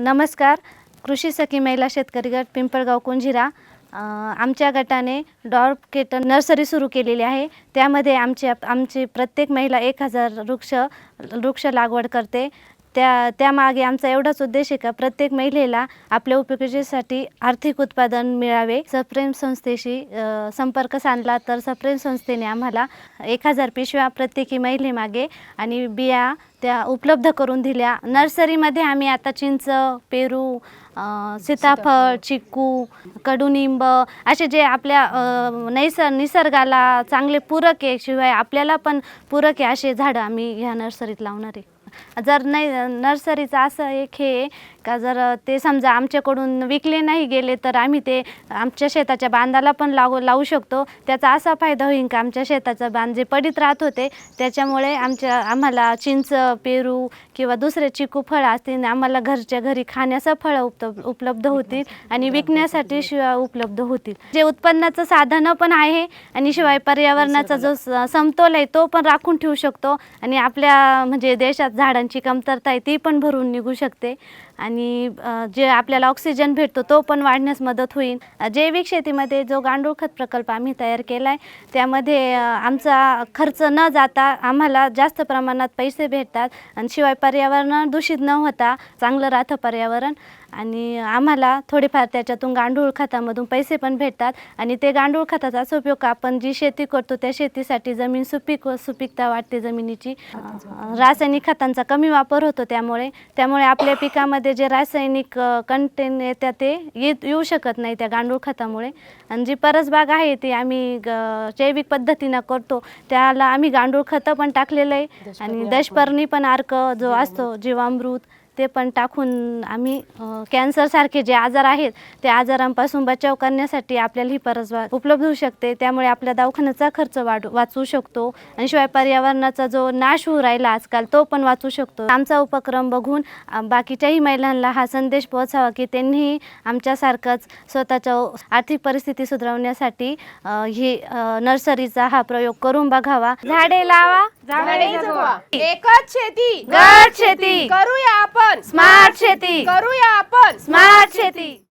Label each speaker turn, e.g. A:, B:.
A: नमस्कार. कृषी सखी महिला शेतकरी गट पिंपळगाव कुंजिरा आमच्या गटाने डॉर्प केटन नर्सरी सुरू केलेली आहे. त्यामध्ये आमची आमची प्रत्येक महिला एक हजार वृक्ष वृक्ष लागवड करते. त्या त्यामागे आमचा एवढाच उद्देश आहे का प्रत्येक महिलेला आपल्या उपयोगितेसाठी आर्थिक उत्पादन मिळावे. सप्रेम संस्थेशी संपर्क साधला तर सप्रेम संस्थेने आम्हाला एक हजार पिशव्या प्रत्येकी महिलेमागे आणि बिया त्या उपलब्ध करून दिल्या. नर्सरीमध्ये आम्ही आता चिंच पेरू सीताफळ चिक्कू कडुनिंब असे जे आपल्या अ, नैसर निसर्गाला चांगले पूरक आहे शिवाय आपल्याला पण पूरक आहे असे झाडं आम्ही ह्या नर्सरीत लावणार आहे. जर नाही नर्सरीचं असं एक हे का जर ते समजा आमच्याकडून विकले नाही गेले तर आम्ही ते आमच्या शेताच्या बांधाला पण लावू लावू शकतो. त्याचा असा फायदा होईल का आमच्या शेताचं बांध जे पडीत राहत होते त्याच्यामुळे आमच्या आम्हाला चिंच पेरू किंवा दुसरे चिकू फळं असतील आम्हाला घरच्या घरी खाण्याचं फळं उप उपलब्ध होतील आणि विकण्यासाठी शिवाय उपलब्ध होतील. जे उत्पन्नाचं साधनं पण आहे आणि शिवाय पर्यावरणाचा जो समतोल आहे तो पण राखून ठेवू शकतो आणि आपल्या म्हणजे देशात झाडांची कमतरता आहे ती पण भरून निघू शकते. आणि जे आपल्याला ऑक्सिजन भेटतो तो पण वाढण्यास मदत होईल. जैविक शेतीमध्ये जो गांडूळ खत प्रकल्प आम्ही तयार केला आहे त्यामध्ये आमचा खर्च न जाता आम्हाला जास्त प्रमाणात पैसे भेटतात. आणि शिवाय पर्यावरण दूषित न होता चांगलं राहतं पर्यावरण. आणि आम्हाला थोडेफार त्याच्यातून गांडूळ खतामधून पैसे पण भेटतात. आणि ते गांडूळ खताचाच उपयोग आपण जी शेती करतो त्या शेतीसाठी जमीन सुपीक व सुपीकता वाढते जमिनीची. रासायनिक खतांचा कमी वापर होतो त्यामुळे त्यामुळे आपल्या पिकामध्ये जे रासायनिक कंटेन येतात ते येत येऊ शकत नाही त्या गांडूळ खतामुळे. आणि जी परसबाग आहे ती आम्ही ग- जैविक पद्धतीनं करतो. त्याला आम्ही गांडूळ खतं पण टाकलेलं आहे. आणि दशपर्णी पण अर्क जो असतो जीवामृत ते पण टाकून आम्ही कॅन्सरसारखे जे आजार आहेत त्या आजारांपासून बचाव करण्यासाठी आपल्याला ही परसबाग उपलब्ध होऊ शकते. त्यामुळे आपल्या दवाखान्याचा खर्च वाढू वाचू शकतो. आणि शिवाय पर्यावरणाचा जो नाश होऊ राहिला आजकाल तो पण वाचू शकतो. आमचा उपक्रम बघून बाकीच्याही महिलांना हा संदेश पोहोचावा की त्यांनीही आमच्यासारखंच स्वतःच्या आर्थिक परिस्थिती सुधारवण्यासाठी ही नर्सरीचा हा प्रयोग करून बघावा. झाडे लावा.
B: झाडे जगवा. एकच शेती.
A: गट शेती.
B: करूया आपण.
A: स्मार्ट शेती.
B: करूया आपण.
A: स्मार्ट शेती.